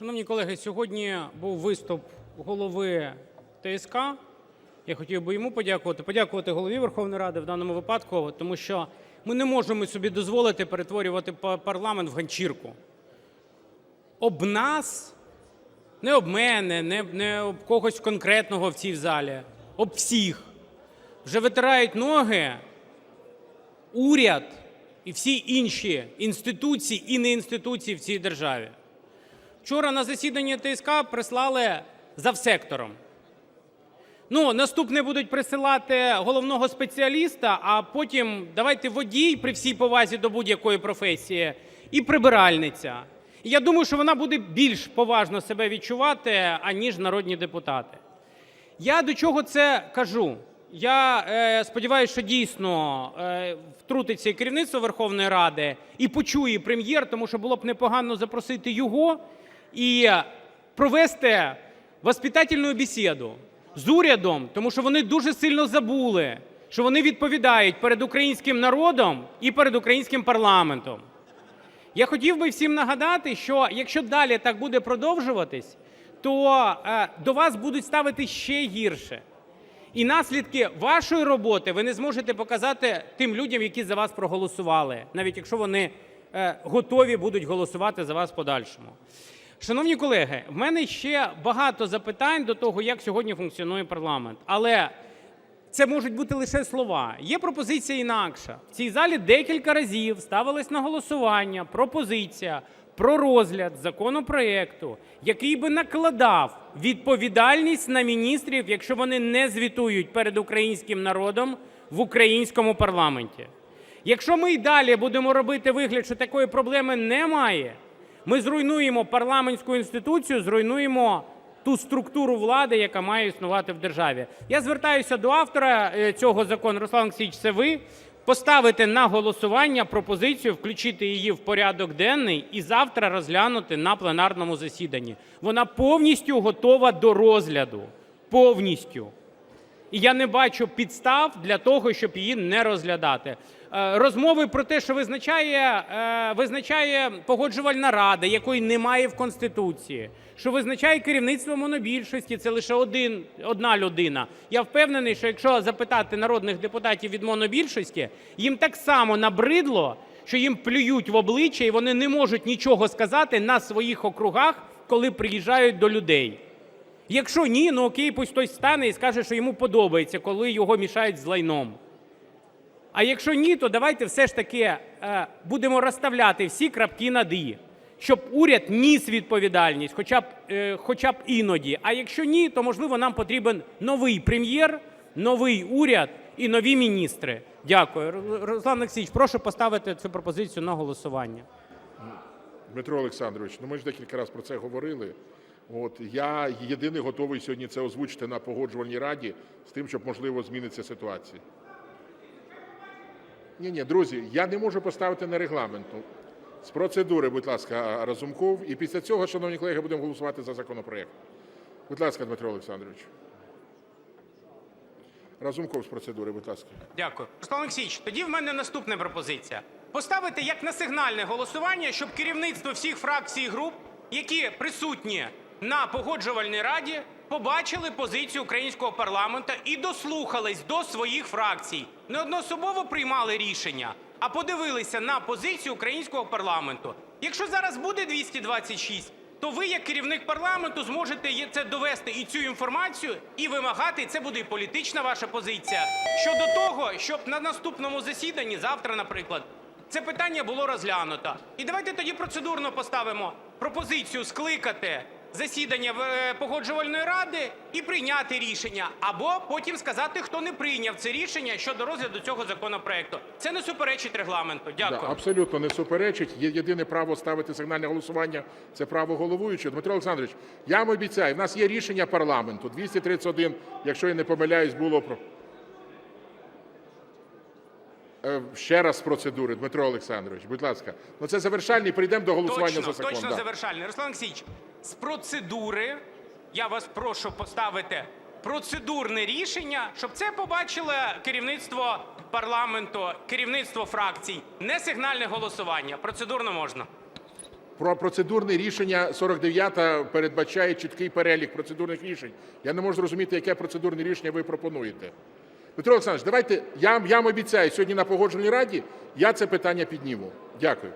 Шановні колеги, сьогодні був виступ голови ТСК. Я хотів би йому подякувати, подякувати Голові Верховної Ради в даному випадку, тому що ми не можемо собі дозволити перетворювати парламент в ганчірку. Об нас, не об мене, не, не об когось конкретного в цій залі, об всіх. Вже витирають ноги уряд і всі інші інституції і не інституції в цій державі. Вчора на засіданні ТСК прислали завсектором. Ну, наступне будуть присилати головного спеціаліста, а потім давайте водій при всій повазі до будь-якої професії і прибиральниця. І я думаю, що вона буде більш поважно себе відчувати, аніж народні депутати. Я до чого це кажу? Я е, сподіваюся, що дійсно е, втрутиться і керівництво Верховної Ради і почує прем'єр, тому що було б непогано запросити його і провести воспитательну бесіду з урядом, тому що вони дуже сильно забули, що вони відповідають перед українським народом і перед українським парламентом. Я хотів би всім нагадати, що якщо далі так буде продовжуватись, то е, до вас будуть ставити ще гірше. І наслідки вашої роботи ви не зможете показати тим людям, які за вас проголосували, навіть якщо вони е, готові будуть голосувати за вас в подальшому. Шановні колеги, в мене ще багато запитань до того, як сьогодні функціонує парламент. Але це можуть бути лише слова. Є пропозиція інакша. В цій залі декілька разів ставилась на голосування пропозиція про розгляд законопроекту, який би накладав відповідальність на міністрів, якщо вони не звітують перед українським народом в українському парламенті. Якщо ми й далі будемо робити вигляд, що такої проблеми немає, ми зруйнуємо парламентську інституцію, зруйнуємо ту структуру влади, яка має існувати в державі. Я звертаюся до автора е, цього закону, Руслан Олексійович, це ви. Поставити на голосування пропозицію, включити її в порядок денний і завтра розглянути на пленарному засіданні. Вона повністю готова до розгляду. Повністю. І я не бачу підстав для того, щоб її не розглядати. Е, Розмови про те, що визначає, е, визначає погоджувальна рада, якої немає в Конституції, що визначає керівництво монобільшості, це лише одна людина. Я впевнений, що якщо запитати народних депутатів від монобільшості, їм так само набридло, що їм плюють в обличчя і вони не можуть нічого сказати на своїх округах, коли приїжджають до людей. Якщо ні, ну окей, пусть хтось стане і скаже, що йому подобається, коли його мішають з лайном. А якщо ні, то давайте все ж таки е, будемо розставляти всі крапки над «і», щоб уряд ніс відповідальність, хоча б, е, хоча б іноді. А якщо ні, то можливо нам потрібен новий прем'єр, новий уряд і нові міністри. Дякую. Руслан Олексійович, прошу поставити цю пропозицію на голосування. Дмитро Олександрович, ну ми ж декілька разів про це говорили. От я єдиний готовий сьогодні це озвучити на погоджувальній раді з тим, щоб можливо зміниться ситуація. Ні, ні, друзі, я не можу поставити на регламенту. З процедури, будь ласка, Разумков. І після цього, шановні колеги, будемо голосувати за законопроект. Будь ласка, Дмитро Олександрович. Разумков з процедури, будь ласка. Дякую. Руслан Олексійович, тоді в мене наступна пропозиція. Поставити як на сигнальне голосування, щоб керівництво всіх фракцій і груп, які присутні на погоджувальній раді, побачили позицію українського парламенту і дослухались до своїх фракцій. Не одноособово приймали рішення, а подивилися на позицію українського парламенту. Якщо зараз буде 226, то ви, як керівник парламенту, зможете це довести і цю інформацію, і вимагати. І це буде і політична ваша позиція щодо того, щоб на наступному засіданні, завтра, наприклад, це питання було розглянуто. І давайте тоді процедурно поставимо пропозицію скликати засідання е, погоджувальної ради і прийняти рішення, або потім сказати, хто не прийняв це рішення щодо розгляду цього законопроекту. Це не суперечить регламенту. Дякую. Абсолютно не суперечить. Є єдине право ставити сигнальне голосування це право головуючого. Дмитро Олександрович, я вам обіцяю, в нас є рішення парламенту. 231, якщо я не помиляюсь, було про. Е, Ще раз з процедури, Дмитро Олександрович, будь ласка. Ну це завершальний, прийдемо до голосування Точно, за закон. точно да. завершальний. Руслан Олексійович, з процедури я вас прошу поставити процедурне рішення, щоб це побачило керівництво парламенту, керівництво фракцій. Не сигнальне голосування. Процедурно можна. Про процедурне рішення 49 передбачає чіткий перелік процедурних рішень. Я не можу зрозуміти, яке процедурне рішення ви пропонуєте. Дмитро Олександрович, давайте, я, я вам обіцяю, сьогодні на Погоджувальній раді я це питання підніму. Дякую.